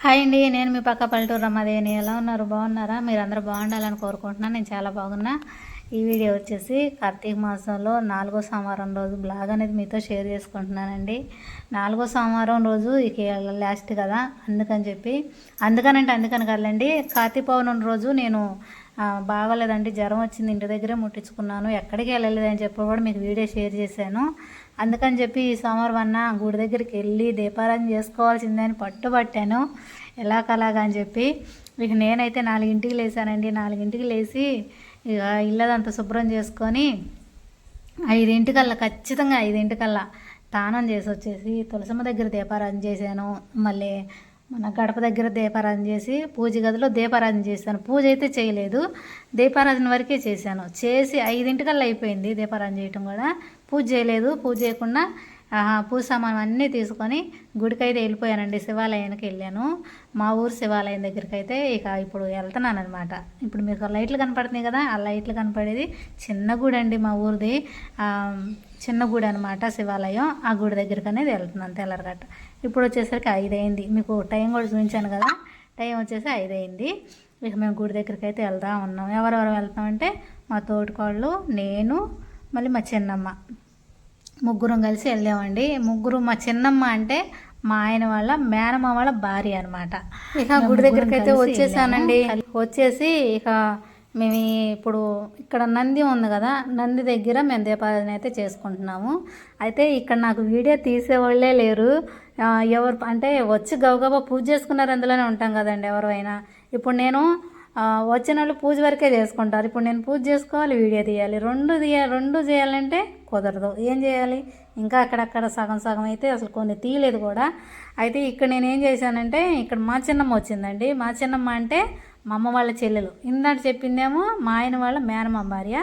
Hi అండి నేను మీ పక్క పల్లెటూరు రమ్మదేవిని ఎలా ఉన్నారు? బాగున్నారా? మీరు అందరూ బాగుండాలని కోరుకుంటున్నాను. నేను చాలా బాగున్నా. ఈ వీడియో వచ్చేసి కార్తీక మాసంలో నాలుగో సోమవారం రోజు బ్లాగ్ అనేది మీతో షేర్ చేసుకుంటున్నానండి. నాలుగో సోమవారం రోజు ఇక లాస్ట్ కదా అందుకని చెప్పి. అందుకనంటే అందుకని కదండి కార్తీక పౌర్ణమి రోజు నేను ఆ, బాగోలేదండి జ్వరం వచ్చింది ఇంటి దగ్గరే ముట్టించుకున్నాను ఎక్కడికి వెళ్ళలేదని చెప్పి కూడా మీకు వీడియో షేర్ చేశాను. అందుకని చెప్పి ఈ సోమవారం అన్న గుడి దగ్గరికి వెళ్ళి దీపారాధన చేసుకోవాల్సిందని పట్టుబట్టాను. ఎలాగలాగా అని చెప్పి ఇక నేనైతే నాలుగింటికి లేసానండి నాలుగింటికి లేచి ఇక ఇల్లదంతా శుభ్రం చేసుకొని ఐదింటికల్లా ఖచ్చితంగా ఐదింటికల్లా స్నానం చేసి వచ్చేసి తులసమ్మ దగ్గర దీపారాధన చేశాను. మళ్ళీ మన గడప దగ్గర దీపారాధన చేసి పూజ గదిలో దీపారాధన చేశాను. పూజ అయితే చేయలేదు. దీపారాధన వరకే చేశాను. చేసి ఐదింటికల్లా అయిపోయింది దీపారాధన చేయటం కూడా. పూజ చేయలేదు. పూజ చేయకుండా పూజ సామాన్ అన్నీ తీసుకొని గుడికి అయితే వెళ్ళిపోయానండి. శివాలయానికి వెళ్ళాను. మా ఊరు శివాలయం దగ్గరికి అయితే ఇక ఇప్పుడు వెళ్తున్నాను అనమాట ఇప్పుడు మీకు లైట్లు కనపడుతున్నాయి కదా ఆ లైట్లు కనపడేది చిన్న గుడి అండి మా ఊరిది. చిన్న గుడి అనమాట శివాలయం. ఆ గుడి దగ్గరికి అనేది వెళ్తున్నాను తెల్లరగట్ట. ఇప్పుడు వచ్చేసరికి ఐదు అయింది మీకు టైం కూడా చూపించాను కదా టైం వచ్చేసి ఐదు అయింది ఇక మేము గుడి దగ్గరికి అయితే వెళ్దాం ఉన్నాం. ఎవరెవరు వెళ్తామంటే మా తోటికోళ్ళు నేను మళ్ళీ మా చిన్నమ్మ. ముగ్గురం కలిసి వెళ్ళామండి. ముగ్గురు మా చిన్నమ్మ అంటే మా ఆయన వాళ్ళ మేనమ్మ వాళ్ళ భార్య అనమాట ఇక గుడి దగ్గరికి అయితే వచ్చేసానండి. వచ్చేసి ఇక మేము ఇప్పుడు ఇక్కడ నంది ఉంది కదా నంది దగ్గర మేము దీపారాధన అయితే చేసుకుంటున్నాము. అయితే ఇక్కడ నాకు వీడియో తీసేవాళ్ళే లేరు. ఎవరు అంటే వచ్చి గబగబా పూజ చేసుకున్నారు అందులోనే ఉంటాం కదండి ఎవరైనా ఇప్పుడు నేను వచ్చిన వాళ్ళు పూజ వరకే చేసుకుంటారు. ఇప్పుడు నేను పూజ చేసుకోవాలి వీడియో తీయాలి. రెండు తీయ రెండు చేయాలంటే కుదరదు. ఏం చేయాలి? ఇంకా అక్కడక్కడ సగం సగం అయితే అసలు కొన్ని తీయలేదు కూడా. అయితే ఇక్కడ నేను ఏం చేశానంటే ఇక్కడ మా చిన్నమ్మ వచ్చిందండి. మా చిన్నమ్మ అంటే మా అమ్మ వాళ్ళ చెల్లెలు. ఇందాక చెప్పిందేమో మా ఆయన వాళ్ళ మేనమ్మ భార్య.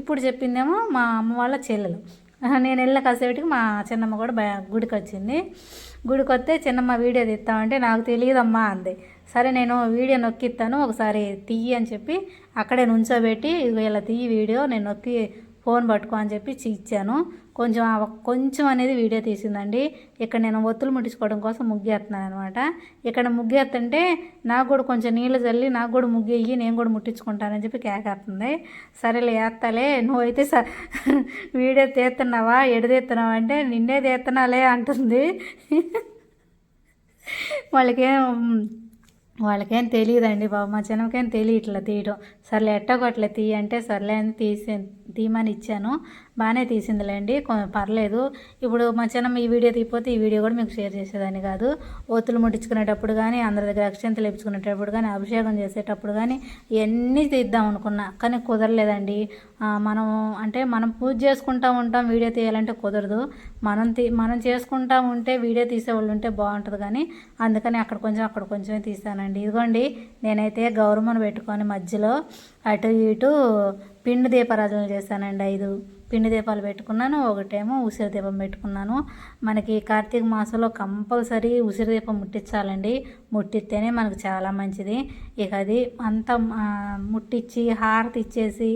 ఇప్పుడు చెప్పిందేమో మా అమ్మ వాళ్ళ చెల్లెలు. నేను వెళ్ళిన కాసేపటికి మా చిన్నమ్మ కూడా గుడికి వచ్చింది గుడికి వస్తే చిన్నమ్మ వీడియో తీస్తామంటే నాకు తెలియదమ్మా అంది. సరే నేను వీడియో నొక్కిస్తాను ఒకసారి తీయి అని చెప్పి అక్కడే నుంచోబెట్టి ఇలా తీయి వీడియో నేను నొక్కి ఫోన్ పట్టుకో అని చెప్పి ఇచ్చాను. కొంచెం కొంచెం అనేది వీడియో తీసిందండి. ఇక్కడ నేను ఒత్తులు ముట్టించుకోవడం కోసం ముగ్గేస్తున్నాను అనమాట ఇక్కడ ముగ్గేస్తుంటే నాకు కూడా కొంచెం నీళ్ళు చల్లి నాకు కూడా ముగ్గేయి నేను కూడా ముట్టించుకుంటానని చెప్పి కేకేస్తుంది సరేలే వేస్తాలే నువ్వైతే స వీడియో తీస్తున్నావా? ఎడదీస్తున్నావా అంటే నిన్నే తీస్తున్నాలే అంటుంది. వాళ్ళకేం వాళ్ళకేం తెలియదండి బాబు మా చిన్నకేం తెలియట్లా తీయడం. సర్లే ఎట్టగో తీయంటే సర్లే అని తీసి తీయమని ఇచ్చాను బాగానే తీసిందిలేండి. కొ- పర్లేదు. ఇప్పుడు మధ్యాహ్నం ఈ వీడియో తీయపోతే ఈ వీడియో కూడా మీకు షేర్ చేసేదాన్ని కాదు. ఒత్తులు ముట్టించుకునేటప్పుడు కానీ అందరి దగ్గర అక్షంతలు లేపించుకునేటప్పుడు కానీ అభిషేకం చేసేటప్పుడు కానీ ఇవన్నీ తీద్దాం అనుకున్నా. కానీ కుదరలేదండి. మనం అంటే మనం పూజ చేసుకుంటా ఉంటాం వీడియో తీయాలంటే కుదరదు. మనం తీ మనం చేసుకుంటా ఉంటే వీడియో తీసేవాళ్ళు ఉంటే బాగుంటుంది కానీ అందుకని అక్కడ కొంచెం అక్కడ కొంచెమే తీసానండి ఇదిగోండి నేనైతే గౌరమ్మను పెట్టుకొని మధ్యలో అటు ఇటు పిండి దీపారాధనలు చేశానండి ఐదు. పిండి దీపాలు పెట్టుకున్నాను ఒకటేమో ఉసిరి దీపం పెట్టుకున్నాను. మనకి కార్తీక మాసంలో కంపల్సరీ ఉసిరి దీపం ముట్టించాలండి. ముట్టిస్తేనే మనకు చాలా మంచిది. ఇక అది అంతా ముట్టించి హారతి ఇచ్చేసి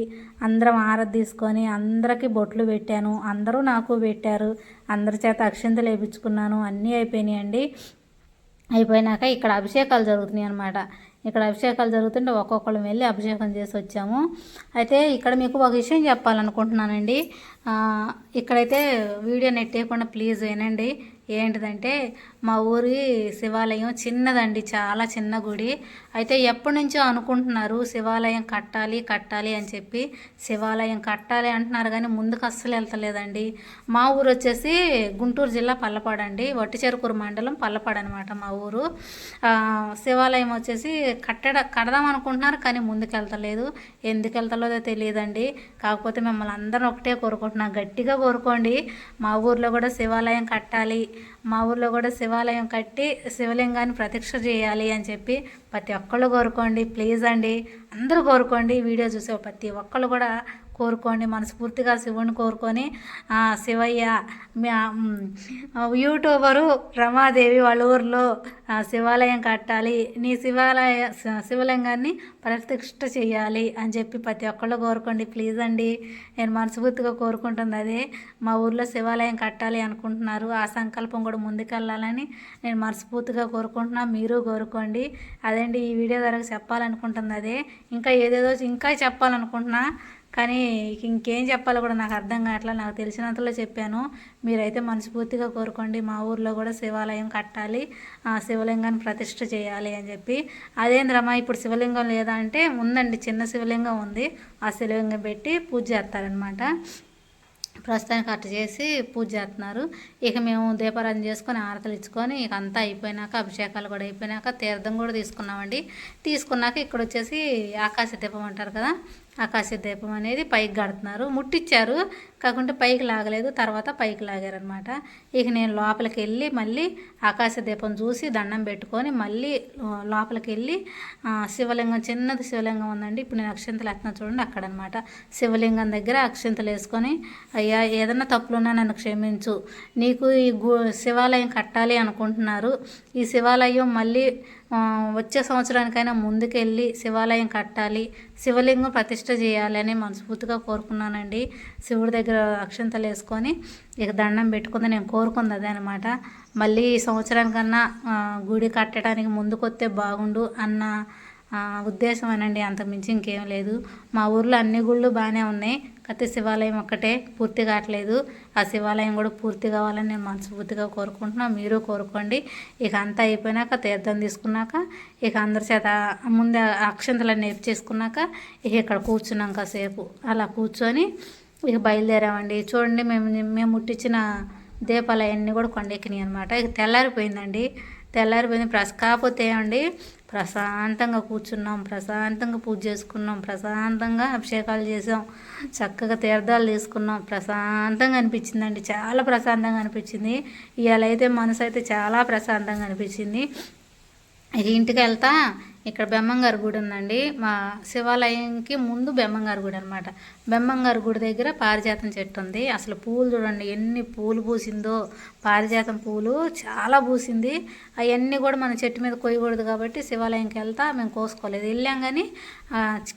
అందరం హారతి తీసుకొని అందరికీ బొట్లు పెట్టాను. అందరూ నాకు పెట్టారు. అందరి చేత అక్షింతలు వేయించుకున్నాను అన్నీ అయిపోయినాయండి. అయిపోయినాక ఇక్కడ అభిషేకాలు జరుగుతున్నాయి అనమాట ఇక్కడ అభిషేకాలు జరుగుతుంటే ఒక్కొక్కరు వెళ్ళి అభిషేకం చేసి వచ్చాము. అయితే ఇక్కడ మీకు ఒక విషయం చెప్పాలనుకుంటున్నానండి. ఇక్కడైతే వీడియో నెట్టేయకుండా ప్లీజ్ వినండి. ఏంటిదంటే మా ఊరి శివాలయం చిన్నదండి చాలా చిన్న గుడి. అయితే ఎప్పటి నుంచో అనుకుంటున్నారు శివాలయం కట్టాలి కట్టాలి అని చెప్పి. శివాలయం కట్టాలి అంటున్నారు కానీ ముందుకు అస్సలు వెళ్తలేదండి. మా ఊరు వచ్చేసి గుంటూరు జిల్లా పల్లపాడు అండి. వట్టిచెరుకూరు మండలం పల్లపాడు అనమాట మా ఊరు. శివాలయం వచ్చేసి కట్టడ కడదాం అనుకుంటున్నారు కానీ ముందుకు వెళ్తలేదు. ఎందుకు వెళ్తలేదో తెలియదండి. కాకపోతే మిమ్మల్ని అందరం ఒకటే కోరుకుంటున్నాం గట్టిగా కోరుకోండి. మా ఊర్లో కూడా శివాలయం కట్టాలి. మా ఊర్లో కూడా శివాలయం కట్టి శివలింగాన్ని ప్రతిక్ష చేయాలి అని చెప్పి ప్రతి ఒక్కళ్ళు కోరుకోండి. ప్లీజ్ అండి. అందరూ కోరుకోండి. వీడియో చూసే ప్రతి ఒక్కళ్ళు కూడా కోరుకోండి మనస్ఫూర్తిగా శివుని కోరుకొని శివయ్య యూట్యూబరు రమాదేవి వాళ్ళ ఊర్లో శివాలయం కట్టాలి. నీ శివాలయ శివలింగాన్ని ప్రతిష్ట చేయాలి అని చెప్పి ప్రతి ఒక్కళ్ళు కోరుకోండి. ప్లీజ్ అండి నేను మనస్ఫూర్తిగా కోరుకుంటుంది అదే. మా ఊర్లో శివాలయం కట్టాలి అనుకుంటున్నారు. ఆ సంకల్పం కూడా ముందుకెళ్ళాలని నేను మనస్ఫూర్తిగా కోరుకుంటున్నా. మీరు కోరుకోండి. అదండి ఈ వీడియో ద్వారా చెప్పాలనుకుంటుంది అదే. ఇంకా ఏదేదో ఇంకా చెప్పాలనుకుంటున్నా. కానీ ఇంకేం చెప్పాలో కూడా నాకు అర్థం కావట్లా నాకు తెలిసినంతలో చెప్పాను. మీరైతే మనస్ఫూర్తిగా కోరుకోండి. మా ఊర్లో కూడా శివాలయం కట్టాలి. ఆ శివలింగాన్ని ప్రతిష్ఠ చేయాలి అని చెప్పి. అదేంద్రమ్మా ఇప్పుడు శివలింగం లేదా అంటే ఉందండి. చిన్న శివలింగం ఉంది. ఆ శివలింగం పెట్టి పూజ చేస్తారనమాట ప్రస్తుతానికి అట్ట చేసి పూజ చేస్తున్నారు. ఇక మేము దీపారాధన చేసుకొని ఆరతలు ఇచ్చుకొని ఇక అంతా అయిపోయినాక అభిషేకాలు కూడా అయిపోయినాక తీర్థం కూడా తీసుకున్నామండి. తీసుకున్నాక ఇక్కడ వచ్చేసి ఆకాశ దీపం అంటారు కదా ఆకాశ దీపం అనేది పైకి కడుతున్నారు. ముట్టిచ్చారు. కాకుంటే పైకి లాగలేదు. తర్వాత పైకి లాగారనమాట ఇక నేను లోపలికి వెళ్ళి మళ్ళీ ఆకాశ దీపం చూసి దండం పెట్టుకొని మళ్ళీ లోపలికి వెళ్ళి శివలింగం చిన్నది శివలింగం ఉందండి. ఇప్పుడు నేను అక్షంతలు వేస్తున్నా చూడండి అక్కడ అనమాట శివలింగం దగ్గర అక్షంతలు వేసుకొని అయ్యా ఏదన్నా తప్పులున్నా నన్ను క్షమించు. నీకు ఈ గు శివాలయం కట్టాలి అనుకుంటున్నారు. ఈ శివాలయం మళ్ళీ వచ్చే సంవత్సరానికైనా ముందుకెళ్ళి శివాలయం కట్టాలి శివలింగం ప్రతిష్ట చేయాలి అని మనస్ఫూర్తిగా కోరుకున్నానండి. శివుడి దగ్గర అక్షంతలు వేసుకొని ఇక దండం పెట్టుకుంది నేను కోరుకుంది అదే అనమాట మళ్ళీ ఈ సంవత్సరానికన్నా గుడి కట్టడానికి ముందుకొస్తే బాగుండు అన్న ఉద్దేశం ఉద్దేశమేనండి. అంతకుమించి ఇంకేం లేదు. మా ఊర్లో అన్ని గుళ్ళు బాగానే ఉన్నాయి. కాకపోతే శివాలయం ఒక్కటే పూర్తి కావట్లేదు. ఆ శివాలయం కూడా పూర్తి కావాలని నేను మనస్ఫూర్తిగా కోరుకుంటున్నాను మీరు కోరుకోండి. ఇక అంతా అయిపోయినాక తీర్థం తీసుకున్నాక ఇక అందరి చేత ముందే అక్షంతలన్నీ నేర్పు చేసుకున్నాక ఇక ఇక్కడ కూర్చున్నాం కాసేపు. అలా కూర్చొని ఇక బయలుదేరామండి. చూడండి మేము మేము ముట్టించిన దీపాలు అవన్నీ కూడా కొండెక్కినాయి అనమాట ఇక తెల్లారిపోయిందండి. తెల్లారిపోయింది ప్రస కాకపోతే అండి ప్రశాంతంగా కూర్చున్నాం ప్రశాంతంగా పూజ చేసుకున్నాం ప్రశాంతంగా అభిషేకాలు చేసాం చక్కగా తీర్థాలు తీసుకున్నాం ప్రశాంతంగా అనిపించిందండి చాలా ప్రశాంతంగా అనిపించింది. ఇవాళ అయితే మనసు అయితే చాలా ప్రశాంతంగా అనిపించింది. ఇంటికి వెళ్తా ఇక్కడ బెమ్మంగారి గుడి ఉందండి. మా శివాలయంకి ముందు బెమ్మంగారు గుడి అనమాట బెమ్మంగారు గుడి దగ్గర పారిజాతం చెట్టు ఉంది. అసలు పూలు చూడండి ఎన్ని పూలు పూసిందో. పారిజాతం పూలు చాలా పూసింది. అవన్నీ కూడా మన చెట్టు మీద కొయ్యకూడదు కాబట్టి శివాలయంకి వెళ్తా మేము కోసుకోలేదు. వెళ్ళాం కానీ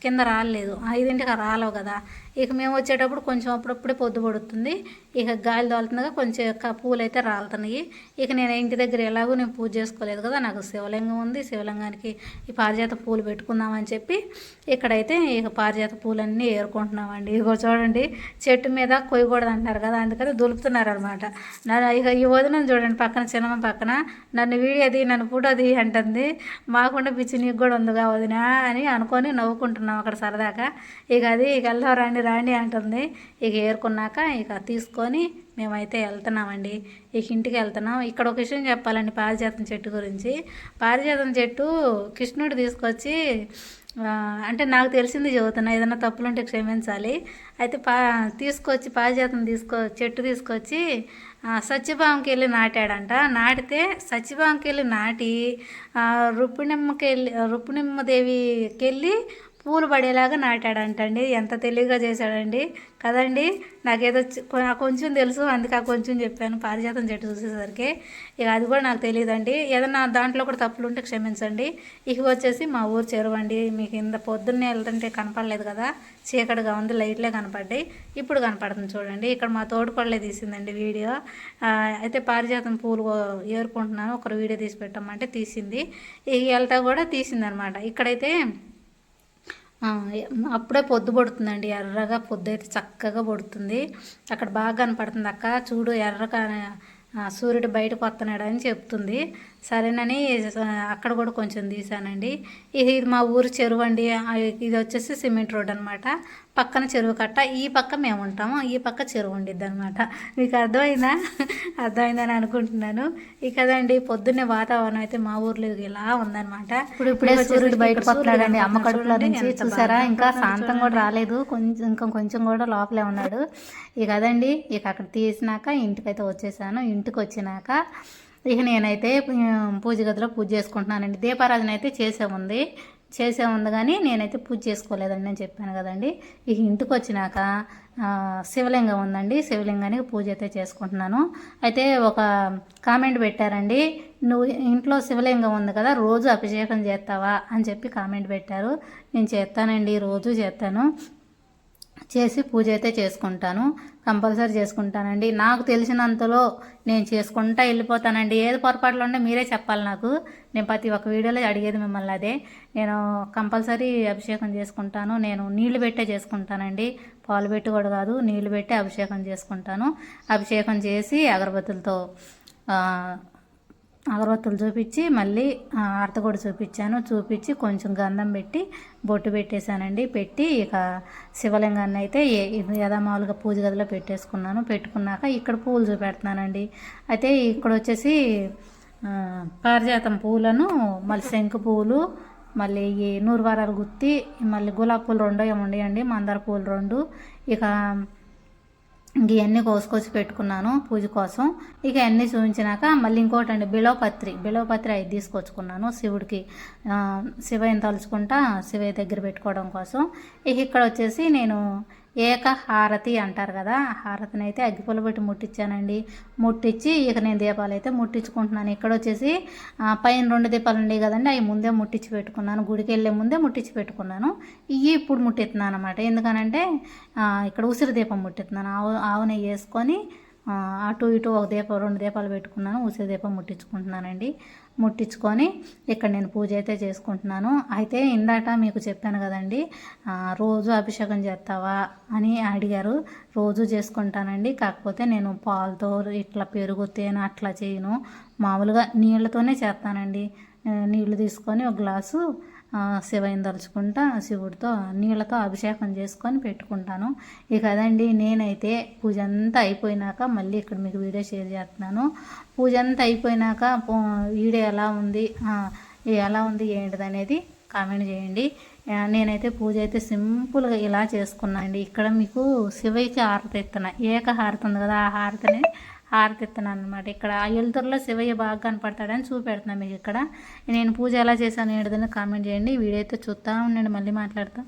కింద రాలేదు. ఐదింటికి రాలేవు కదా. ఇక మేము వచ్చేటప్పుడు కొంచెం అప్పుడప్పుడే పొద్దు పడుతుంది. ఇక గాలి తోలుతుండగా కొంచెం పూలు అయితే రాలుతున్నాయి. ఇక నేను ఇంటి దగ్గర ఎలాగో నేను పూజ చేసుకోలేదు కదా నాకు శివలింగం ఉంది. శివలింగానికి ఈ పారిజాత పూలు పెట్టుకుందామని చెప్పి ఇక్కడైతే ఇక పారిజాత పూలన్నీ ఏరుకుంటున్నామండి. ఇగో చూడండి చెట్టు మీద కొయ్యకూడదు అంటారు కదా అందుకని దులుపుతున్నారు అనమాట ఇక ఈ వదిన చూడండి పక్కన చిన్నమ్మ పక్కన నన్ను వీడియోది నన్ను ఫోటోది అంటుంది. మాకుండా పిచ్చి నీకు కూడా ఉందిగా వదినా అని అనుకొని నవ్వుకుంటున్నాం అక్కడ సరదాగా. ఇక అది ఇక వెళ్దాం రాండి అంటుంది. ఇక ఏరుకున్నాక ఇక తీసుకొని మేమైతే వెళ్తున్నామండి. ఇక ఇంటికి వెళ్తున్నాం. ఇక్కడ ఒక విషయం చెప్పాలండి పారిజాతం చెట్టు గురించి. పారిజాతం చెట్టు కృష్ణుడు తీసుకొచ్చి అంటే నాకు తెలిసింది చదువుతున్నా ఏదైనా తప్పులుంటే క్షమించాలి. అయితే పా తీసుకొచ్చి పారిజాతం తీసుకో చెట్టు తీసుకొచ్చి సత్యభావంకి వెళ్ళి నాటాడంట. నాటితే సత్యభావంకి వెళ్ళి నాటి ఆ, వెళ్ళి రుక్మిణమ్మదేవికి వెళ్ళి పూలు పడేలాగా నాటాడంటండి. ఎంత తెలివిగా చేశాడండి. కదండి నాకేదో కొంచెం తెలుసు అందుకే ఆ కొంచెం చెప్పాను. పారిజాతం చెట్టు చూసేసరికి. ఇక అది కూడా నాకు తెలియదండి ఏదన్నా దాంట్లో కూడా తప్పులు ఉంటే క్షమించండి. ఇక వచ్చేసి మా ఊరు చెరువండి. మీకు ఇంత పొద్దున్నే వెళ్తుంటే కనపడలేదు కదా. చీకటిగా ఉంది లైట్లే కనపడ్డాయి. ఇప్పుడు కనపడుతుంది చూడండి. ఇక్కడ మా తోడుకోళ్ళే తీసిందండి వీడియో. అయితే పారిజాతం పూలు ఏరుకుంటున్నాను. ఒకరు వీడియో తీసి పెట్టమంటే తీసింది. ఇక వెళ్తా కూడా తీసిందనమాట. ఇక్కడైతే అప్పుడే పొద్దు పడుతుందండి. ఎర్రగా పొద్దు అయితే చక్కగా పడుతుంది. అక్కడ బాగా కనపడుతుంది అక్క. చూడు ఎర్రగా సూర్యుడు బయటకు వస్తున్నాడు అని చెప్తుంది. సరేనని అక్కడ కూడా కొంచెం తీసానండి. ఇది ఇది మా ఊరు చెరువు అండి. ఇది వచ్చేసి సిమెంట్ రోడ్ అనమాట పక్కన చెరువు కట్ట. ఈ పక్క మేము ఉంటాము. ఈ పక్క చెరువు ఉండిద్ది అనమాట మీకు అర్థమైందా? అర్థమైందని అనుకుంటున్నాను. ఇక అదండి పొద్దున్నే వాతావరణం అయితే మా ఊర్లో ఇలా ఉందన్నమాట. ఇప్పుడు ఇప్పుడే సూర్యుడు ఇక్కడ బయటకు వస్తున్నాడండి. అమ్మ కడుపులో నుంచి చూసారా? ఇంకా శాంతం కూడా రాలేదు. కొంచెం ఇంకా కొంచెం కూడా లోపలే ఉన్నాడు. ఇక అదండి ఇక అక్కడ తీసినాక ఇంటికైతే వచ్చేసాను. ఇంటికి వచ్చినాక ఇక నేనైతే పూజ గదిలో పూజ చేసుకుంటున్నానండి. దీపారాధన అయితే చేసే ఉంది. చేసే ఉంది కానీ నేనైతే పూజ చేసుకోలేదండి నేను చెప్పాను కదండి. ఇక ఇంటికి వచ్చినాక శివలింగం ఉందండి. శివలింగానికి పూజ అయితే చేసుకుంటున్నాను. అయితే ఒక కామెంట్ పెట్టారండి. నువ్వు ఇంట్లో శివలింగం ఉంది కదా రోజు అభిషేకం చేస్తావా? అని చెప్పి కామెంట్ పెట్టారు. నేను చేస్తానండి రోజు చేస్తాను. చేసి పూజ అయితే చేసుకుంటాను. కంపల్సరీ చేసుకుంటానండి. నాకు తెలిసినంతలో నేను చేసుకుంటా వెళ్ళిపోతానండి. ఏది పొరపాట్లు ఉంటే మీరే చెప్పాలి నాకు. నేను ప్రతి ఒక్క వీడియోలో అడిగేది మిమ్మల్ని అదే. నేను కంపల్సరీ అభిషేకం చేసుకుంటాను. నేను నీళ్ళు పెట్టే చేసుకుంటానండి. పాలు పెట్టి కూడా కాదు నీళ్ళు పెట్టి అభిషేకం చేసుకుంటాను. అభిషేకం చేసి అగరబత్తులతో ఆ, అగరబత్తులు చూపించి మళ్ళీ ఆ, అర్త కూడా చూపించాను. చూపించి కొంచెం గంధం పెట్టి బొట్టు పెట్టేశానండి. పెట్టి ఇక శివలింగాన్ని అయితే ఏ- ఇది పూజ గదిలో పెట్టేసుకున్నాను. పెట్టుకున్నాక ఇక్కడ పూలు చూపెడుతున్నానండి. అయితే ఇక్కడ వచ్చేసి పారిజాతం పూలను మళ్ళీ శంకు పూలు మళ్ళీ ఈ నూరువారాలు గుత్తి మళ్ళీ గులాబీ పూలు రెండో ఏమో ఉండేయండి మందార పూలు రెండు. ఇక ఇంక ఇవన్నీ కోసుకొచ్చి పెట్టుకున్నాను పూజ కోసం. ఇక అన్నీ చూపించినాక మళ్ళీ ఇంకోటి అండి బిలోపత్రి బిలోపత్రి ఐదు తీసుకొచ్చుకున్నాను శివుడికి. శివయ్యని తలుచుకుంటా శివయ్య దగ్గర పెట్టుకోవడం కోసం. ఇక ఇక్కడ వచ్చేసి నేను ఏక హారతి అంటారు కదా హారతిని అయితే అగ్గిపూల పెట్టి ముట్టించానండి ముట్టించి ఇక నేను దీపాలు అయితే ముట్టించుకుంటున్నాను. ఇక్కడ వచ్చేసి పైన రెండు దీపాలు ఉండేవి కదండి అవి ముందే ముట్టించి పెట్టుకున్నాను. గుడికి వెళ్ళే ముందే ముట్టించి పెట్టుకున్నాను. ఇవి ఇప్పుడు ముట్టిస్తున్నాను అనమాట ఎందుకనంటే ఇక్కడ ఉసిరి దీపం ముట్టిస్తున్నాను. ఆవు ఆవు నెయ్యి వేసుకొని అటు ఇటు ఒక దీపం రెండు దీపాలు పెట్టుకున్నాను. ఉసిరి దీపం ముట్టించుకుంటున్నానండి. ముట్టించుకొని ఇక్కడ నేను పూజ అయితే చేసుకుంటున్నాను. అయితే ఇందాక మీకు చెప్పాను కదండి రోజు అభిషేకం చేస్తావా అని అడిగారు. రోజు చేసుకుంటానండి కాకపోతే నేను పాలతో ఇట్లా పెరుగు తేనె అట్లా చేయను. మామూలుగా నీళ్ళతోనే చేస్తానండి. నీళ్ళు తీసుకొని ఒక గ్లాసు శివయ్యని తలుచుకుంటా శివుడితో నీళ్ళతో అభిషేకం చేసుకొని పెట్టుకుంటాను. ఇక అదండి నేనైతే పూజ అంతా అయిపోయినాక మళ్ళీ ఇక్కడ మీకు వీడియో షేర్ చేస్తున్నాను. పూజ అంతా అయిపోయినాక పో- వీడియో ఎలా ఉంది ఎలా ఉంది ఏంటిది అనేది కామెంట్ చేయండి. నేనైతే పూజ అయితే సింపుల్గా ఇలా చేసుకున్నాను అండి ఇక్కడ మీకు శివయ్యకి హారతి ఇస్తున్నా. ఏక హారతి ఉంది కదా ఆ హారతిని హారతిస్తున్నాను అనమాట ఇక్కడ ఆ ఎలుతురులో శివయ్య బాగా కనపడతాడని చూపెడుతున్నాను మీకు ఇక్కడ నేను పూజ ఎలా చేశాను ఏంటిదని కామెంట్ చేయండి. వీడియో అయితే చూస్తా ఉండండి మళ్ళీ మాట్లాడతాం.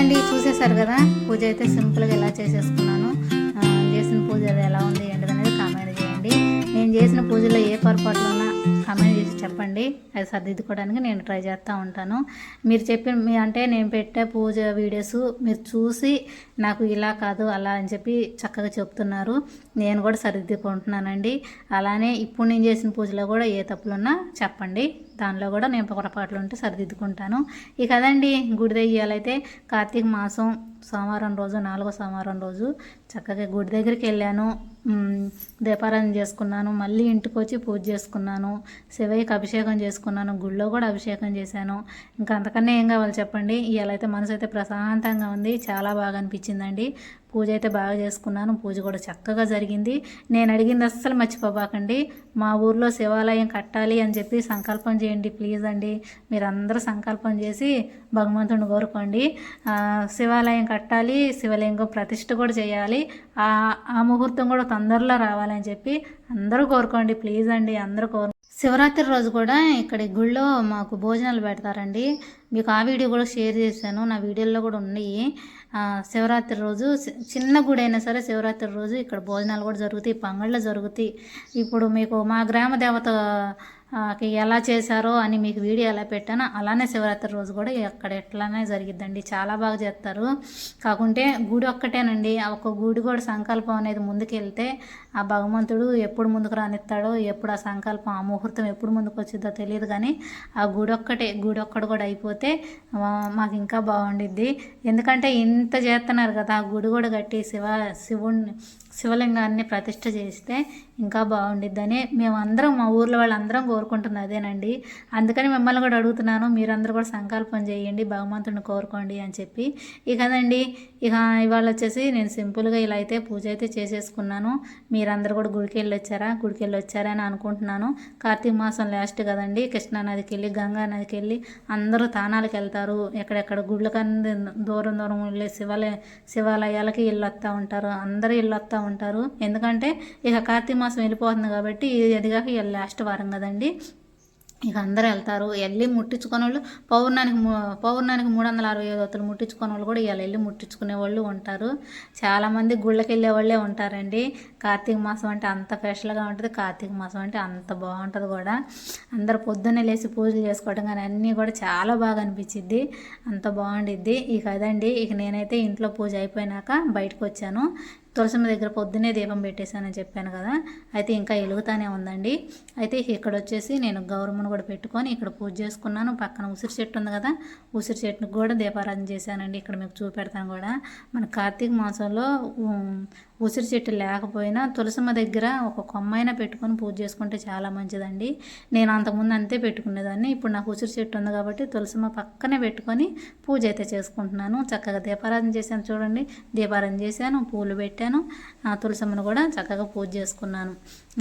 అదండి చూసేశారు కదా? పూజ అయితే సింపుల్గా ఎలా చేసేసుకున్నాను. చేసిన పూజ అది ఎలా ఉంది ఏంటిది అనేది కామెంట్ చేయండి. నేను చేసిన పూజలో ఏ పొరపాట్లు ఉన్నా కామెంట్ చేసి చెప్పండి. అది సర్దిద్దుకోవడానికి నేను ట్రై చేస్తూ ఉంటాను. మీరు చెప్పిన మీ అంటే నేను పెట్టే పూజ వీడియోస్ మీరు చూసి నాకు ఇలా కాదు అలా అని చెప్పి చక్కగా చెప్తున్నారు. నేను కూడా సరిదిద్దుకుంటున్నానండి. అలానే ఇప్పుడు నేను చేసిన పూజలో కూడా ఏ తప్పులున్నా చెప్పండి. దానిలో కూడా నేను పొరపాట్లు ఉంటే సరిదిద్దుకుంటాను. ఇక అదండి గుడి దెయ్యాలైతే కార్తీక మాసం సోమవారం రోజు నాలుగో సోమవారం రోజు చక్కగా గుడి దగ్గరికి వెళ్ళాను. దీపారాధన చేసుకున్నాను. మళ్ళీ ఇంటికి వచ్చి పూజ చేసుకున్నాను. శివయ్యకి అభిషేకం చేసుకున్నాను. గుళ్ళో కూడా అభిషేకం చేశాను. ఇంకా అంతకన్నా ఏం కావాలి చెప్పండి? ఇలా అయితే మనసు అయితే ప్రశాంతంగా ఉంది. చాలా బాగా అనిపించిందండి. పూజ అయితే బాగా చేసుకున్నాను. పూజ కూడా చక్కగా జరిగింది. నేను అడిగింది అస్సలు మర్చిపోబాకండి. మా ఊర్లో శివాలయం కట్టాలి అని చెప్పి సంకల్పం చేయండి ప్లీజ్ అండి. మీరందరూ సంకల్పం చేసి భగవంతుని కోరుకోండి. శివాలయం కట్టాలి శివలింగం ప్రతిష్ఠ కూడా చేయాలి. ఆ ఆ ముహూర్తం కూడా తొందరలో రావాలని చెప్పి అందరూ కోరుకోండి ప్లీజ్ అండి. అందరూ కోరు శివరాత్రి రోజు కూడా ఇక్కడ గుళ్ళో మాకు భోజనాలు పెడతారండి. మీకు ఆ వీడియో కూడా షేర్ చేశాను. నా వీడియోలో కూడా ఉన్నాయి. శివరాత్రి రోజు చిన్న గుడి అయినా సరే శివరాత్రి రోజు ఇక్కడ భోజనాలు కూడా జరుగుతాయి పంగళ్ళు జరుగుతాయి. ఇప్పుడు మీకు మా గ్రామ దేవత ఎలా చేశారో అని మీకు వీడియో ఎలా పెట్టానో అలానే శివరాత్రి రోజు కూడా అక్కడ ఎట్లానే జరిగిద్దండి. చాలా బాగా చేస్తారు. కాకుంటే గుడి ఒక్కటేనండి. ఒక ఒక్క గుడి కూడా సంకల్పం అనేది ముందుకెళ్తే ఆ భగవంతుడు ఎప్పుడు ముందుకు రానిస్తాడో ఎప్పుడు ఆ సంకల్పం ఆ ముహూర్తం ఎప్పుడు ముందుకు వచ్చిందో తెలియదు కానీ ఆ గుడి ఒక్కటే గుడి ఒక్కడు కూడా అయిపోతే మాకు ఇంకా బాగుండిద్ది. ఎందుకంటే ఇంత చేస్తున్నారు కదా ఆ గుడి కూడా కట్టి శివ శివుణ్ణి శివలింగాన్ని ప్రతిష్ట చేస్తే ఇంకా బాగుండిద్దని మేమందరం మా ఊర్లో వాళ్ళందరం కోరుకుంటున్నది అదేనండి. అందుకని మిమ్మల్ని కూడా అడుగుతున్నాను మీరందరూ కూడా సంకల్పం చేయండి భగవంతుని కోరుకోండి అని చెప్పి. ఇక అదండి ఇక ఇవాళ వచ్చేసి నేను సింపుల్గా ఇలా అయితే పూజ అయితే చేసేసుకున్నాను. మీరందరూ కూడా గుడికి వెళ్ళి వచ్చారా గుడికి వెళ్ళి వచ్చారా అని అనుకుంటున్నాను. కార్తీక మాసం లాస్ట్ కదండి కృష్ణానదికి వెళ్ళి గంగా నదికి వెళ్ళి అందరూ తానాలకు వెళ్తారు. ఎక్కడెక్కడ గుళ్ళకన్నీ దూరం దూరం వెళ్ళి శివాలయ శివాలయాలకి ఇల్లు వస్తూ ఉంటారు. అందరూ ఇల్లు వస్తూ ఉంటారు. ఎందుకంటే ఇక కార్తీక మాసం వెళ్ళిపోతుంది కాబట్టి ఇది అదిగాక ఇక లాస్ట్ వారం కదండి. ఇక అందరూ వెళ్తారు. వెళ్ళి ముట్టించుకునే వాళ్ళు పౌర్ణానికి పౌర్ణానికి మూడు వందల అరవై ఐదు వత్తులు ముట్టించుకునే వాళ్ళు కూడా ఇలా వెళ్ళి ముట్టించుకునే వాళ్ళు ఉంటారు. చాలామంది గుళ్ళకి వెళ్ళే వాళ్ళే ఉంటారండి. కార్తీక మాసం అంటే అంత స్పెషల్గా ఉంటుంది. కార్తీక మాసం అంటే అంత బాగుంటుంది కూడా. అందరు పొద్దున్నే లేచి పూజలు చేసుకోవడం కానీ అన్నీ కూడా చాలా బాగా అనిపించిద్ది. అంత బాగుండిద్ది. ఇక అదండి. ఇక నేనైతే ఇంట్లో పూజ అయిపోయినాక బయటకు వచ్చాను తులసమ్మ దగ్గర పొద్దున్నే దీపం పెట్టేశానని చెప్పాను కదా అయితే ఇంకా వెలుగుతానే ఉందండి. అయితే ఇక్కడ వచ్చేసి నేను గౌరమ్మను కూడా పెట్టుకొని ఇక్కడ పూజ చేసుకున్నాను. పక్కన ఉసిరి చెట్టు ఉంది కదా ఉసిరి చెట్టుకు కూడా దీపారాధన చేశానండి. ఇక్కడ మీకు చూపెడతాను కూడా. మన కార్తీక మాసంలో ఉసిరి చెట్టు లేకపోయినా తులసమ్మ దగ్గర ఒక కొమ్మైనా పెట్టుకొని పూజ చేసుకుంటే చాలా మంచిదండి. నేను అంతకుముందు అంతే పెట్టుకునేదాన్ని. ఇప్పుడు నాకు ఉసిరి చెట్టు ఉంది కాబట్టి తులసమ్మ పక్కనే పెట్టుకొని పూజ అయితే చేసుకుంటున్నాను. చక్కగా దీపారాధన చేశాను చూడండి. దీపారాధన చేశాను పూలు పెట్టాను. ఆ తులసమ్మను కూడా చక్కగా పూజ చేసుకున్నాను.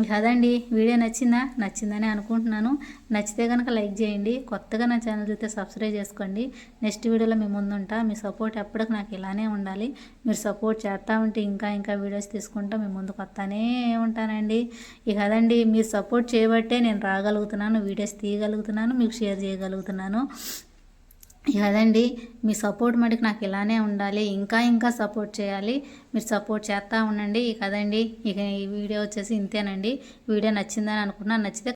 కదండి వీడియో నచ్చిందా? నచ్చిందని అనుకుంటున్నాను. నచ్చితే కనుక లైక్ చేయండి. కొత్తగా నా ఛానల్ చూస్తే సబ్స్క్రైబ్ చేసుకోండి. నెక్స్ట్ వీడియోలో మీ ముందుంటా. మీ సపోర్ట్ ఎప్పటికి నాకు ఇలానే ఉండాలి. మీరు సపోర్ట్ చేస్తూ ఉంటే ఇంకా ఇంకా వీడియోస్ తీసుకుంటా మేము ముందుకు వస్తానే ఉంటానండి. ఇక అదండి మీరు సపోర్ట్ చేయబట్టే నేను రాగలుగుతున్నాను వీడియోస్ తీయగలుగుతున్నాను మీకు షేర్ చేయగలుగుతున్నాను. ఇక అదండి మీ సపోర్ట్ మటుకు నాకు ఇలానే ఉండాలి ఇంకా ఇంకా సపోర్ట్ చేయాలి మీరు సపోర్ట్ చేస్తూ ఉండండి. కదండి ఇక ఈ వీడియో వచ్చేసి ఇంతేనండి. వీడియో నచ్చిందని అనుకున్నా నచ్చితే